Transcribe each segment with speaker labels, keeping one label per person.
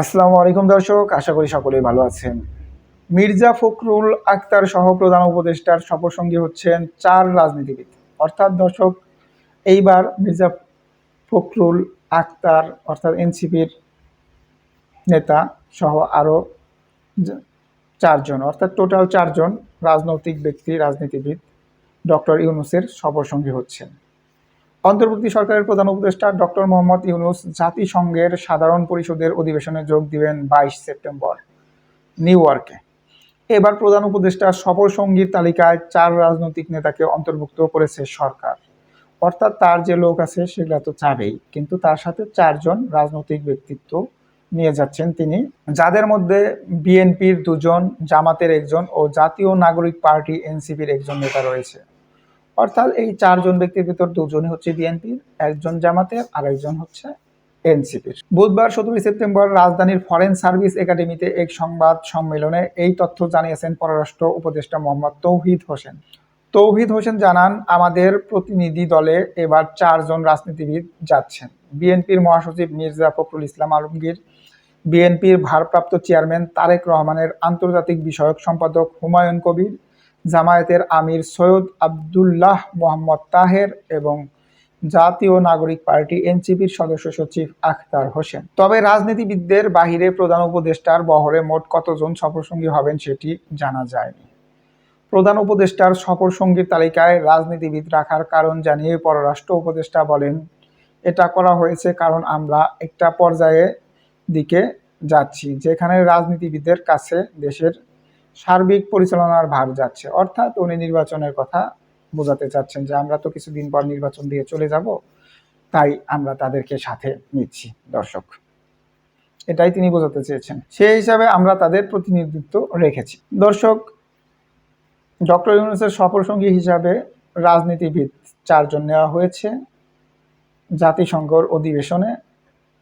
Speaker 1: আসসালামু আলাইকুম দর্শক, আশা করি সকলেই ভালো আছেন। মির্জা ফখরুল আক্তার সহ প্রধান উপদেষ্টার সফরসঙ্গী হচ্ছেন চার রাজনীতিবিদ। অর্থাৎ দর্শক, এইবার মির্জা ফখরুল আক্তার, অর্থাৎ এনসিপির নেতা সহ আরও চারজন, অর্থাৎ টোটাল চারজন রাজনৈতিক ব্যক্তি, রাজনীতিবিদ ডক্টর ইউনুসের সফরসঙ্গী হচ্ছেন। অন্তর্বর্তী সরকারের প্রধান উপদেষ্টা ডক্টর মোহাম্মদ ইউনুস জাতিসংঘের সাধারণ পরিষদের অধিবেশনে যোগ দিবেন বাইশ সেপ্টেম্বর, নিউ ইয়র্কে। এবার প্রধান উপদেষ্টা সফর সঙ্গীর তালিকায় চার রাজনৈতিক নেতাকে অন্তর্ভুক্ত করেছে সরকার। অর্থাৎ তার যে লোক আছে সেগুলা তো চাবেই, কিন্তু তার সাথে চারজন রাজনৈতিক ব্যক্তিত্ব নিয়ে যাচ্ছেন তিনি, যাদের মধ্যে বিএনপির দুজন, জামাতের একজন ও জাতীয় নাগরিক পার্টি এনসিপির একজন নেতা রয়েছে। অর্থাৎ এই চারজন ব্যক্তির ভিতর দুজনই হচ্ছে বিএনপির একজন জামাতের আর একজন হচ্ছে এনসিপির। বুধবার সতেরোই সেপ্টেম্বর রাজধানীর ফরেন সার্ভিস একাডেমিতে এক সংবাদ সম্মেলনে এই তথ্য জানিয়েছেন পররাষ্ট্র উপদেষ্টা মোহাম্মদ তৌহিদ হোসেন। তৌহিদ হোসেন জানান, আমাদের প্রতিনিধি দলে এবার চারজন রাজনীতিবিদ যাচ্ছেন। বিএনপির মহাসচিব মির্জা ফখরুল ইসলাম আলমগীর, বিএনপির ভারপ্রাপ্ত চেয়ারম্যান তারেক রহমানের আন্তর্জাতিক বিষয়ক সম্পাদক হুমায়ুন কবির জামায়াতের আমির সৈয়দ আবদুল্লাহ মোহাম্মদ তাহের এবং জাতীয় নাগরিক পার্টি এনসিপির সদস্য সচিব আখতার হোসেন। তবে রাজনীতিবিদদের বাহিরে প্রধান উপদেষ্টার বহরে মোট কতজন সফরসঙ্গী হবেন সেটি জানা যায়নি। প্রধান উপদেষ্টার সফরসঙ্গীর তালিকায় রাজনীতিবিদ রাখার কারণ জানিয়ে পররাষ্ট্র উপদেষ্টা বলেন, এটা করা হয়েছে কারণ আমরা একটা পর্যায়ে দিকে যাচ্ছি, যেখানে রাজনীতিবিদদের কাছে দেশের সার্বিক পরিচালনার ভার যাচ্ছে। অর্থাৎ উনি নির্বাচনের কথা বোঝাতে চাচ্ছেন যে আমরা তো কিছুদিন পর নির্বাচন দিয়ে চলে যাব, তাই আমরা তাদেরকে সাথে নিচ্ছি, দর্শক। এটাই তিনি বোঝাতে চেয়েছেন। সেই হিসাবে আমরা তাদের প্রতিনিধিত্ব রেখেছি। দর্শক, ডক্টর ইউনুসের সফরসঙ্গী হিসাবে রাজনীতিবিদ চারজন নেওয়া হয়েছে জাতিসংঘর অধিবেশনে।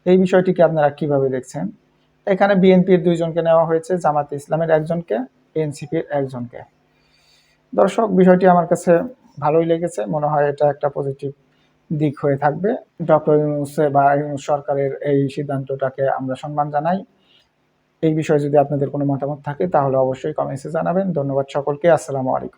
Speaker 1: এই বিষয়টিকে আপনারা কীভাবে দেখছেন? এখানে বিএনপির দুইজনকে নেওয়া হয়েছে, জামাতে ইসলামের একজনকে। এনসিপির একজনকে। দর্শক, বিষয়টি আমার কাছে ভালোই লেগেছে। মনে হয় এটা একটা পজিটিভ দিক হয়ে থাকবে। ডক্টর ইউনুসে বা ইউনুস সরকারের এই সিদ্ধান্তটাকে আমরা সম্মান জানাই। এই বিষয়ে যদি আপনাদের কোনো মতামত থাকে, তাহলে অবশ্যই কমেন্টসে জানাবেন। ধন্যবাদ সকলকে। আসসালামু আলাইকুম।